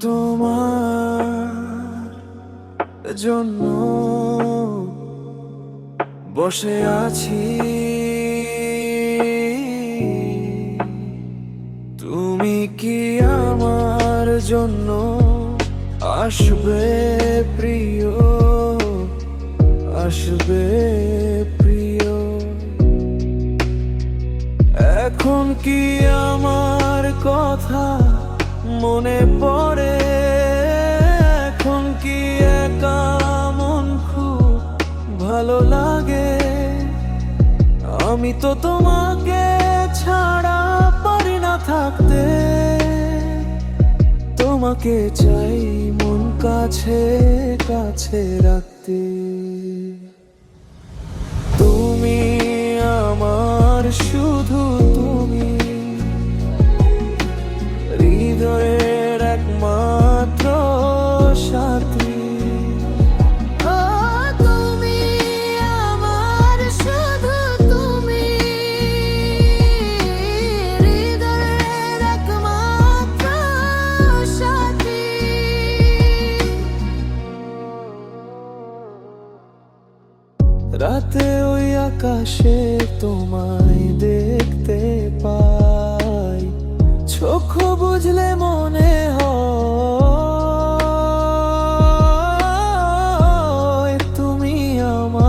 তোমার জন্য বসে আছি। তুমি কি আমার জন্য আসবে প্রিয়? আসবে প্রিয়? এখন কি আমার কথা মনে পড়ে এখন কি একা মন খুব ভালো লাগে? আমি তো তোমাকে ছাড়া পারি না থাকতে। তোমাকে চাই মন কাছে কাছে রাখতে। সাথী। রাতে ওই আকাশে তোমায় দেখতে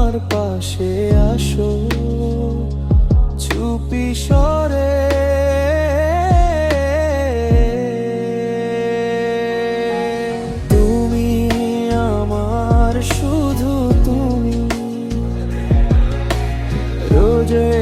আমার পাশে আসো। ছুপি সরে। তুমি আমার শুধু তুমি। রোজে